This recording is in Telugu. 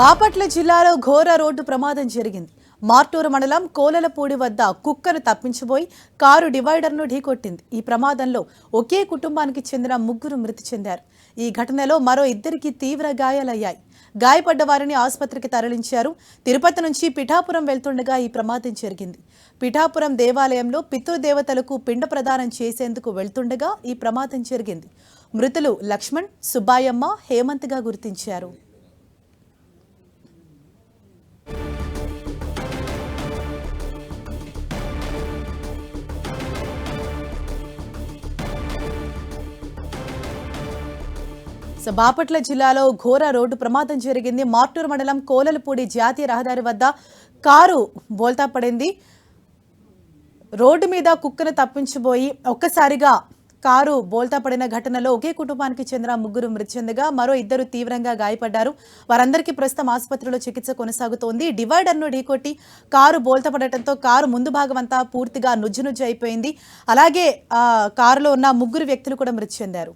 బాపట్ల జిల్లాలో ఘోర రోడ్డు ప్రమాదం జరిగింది. మార్టూరు మండలం కోలలపూడి వద్ద కుక్కను తప్పించబోయి కారు డివైడర్ను ఢీకొట్టింది. ఈ ప్రమాదంలో ఒకే కుటుంబానికి చెందిన ముగ్గురు మృతి చెందారు. ఈ ఘటనలో మరో ఇద్దరికి తీవ్ర గాయాలయ్యాయి. గాయపడ్డ వారిని ఆసుపత్రికి తరలించారు. తిరుపతి నుంచి పిఠాపురం వెళ్తుండగా ఈ ప్రమాదం జరిగింది. పిఠాపురం దేవాలయంలో పితృదేవతలకు పిండ ప్రదానం చేసేందుకు వెళ్తుండగా ఈ ప్రమాదం జరిగింది. మృతులు లక్ష్మణ్ సుబ్బాయమ్మ హేమంత్గా గుర్తించారు. సో బాపట్ల జిల్లాలో ఘోర రోడ్డు ప్రమాదం జరిగింది. మార్టూరు మండలం కోలలపూడి జాతీయ రహదారి వద్ద కారు బోల్తా పడింది. రోడ్డు మీద కుక్కను తప్పించబోయి ఒక్కసారిగా కారు బోల్తా పడిన ఘటనలో ఒకే కుటుంబానికి చెందిన ముగ్గురు మృతి చెందగా మరో ఇద్దరు తీవ్రంగా గాయపడ్డారు. వారందరికీ ప్రస్తుతం ఆసుపత్రిలో చికిత్స కొనసాగుతోంది. డివైడర్ను ఢీకొట్టి కారు బోల్తా పడటంతో కారు ముందు భాగం అంతా పూర్తిగా నుజ్జు నుజ్జు అయిపోయింది. అలాగే కారులో ఉన్న ముగ్గురు వ్యక్తులు కూడా మృతి చెందారు.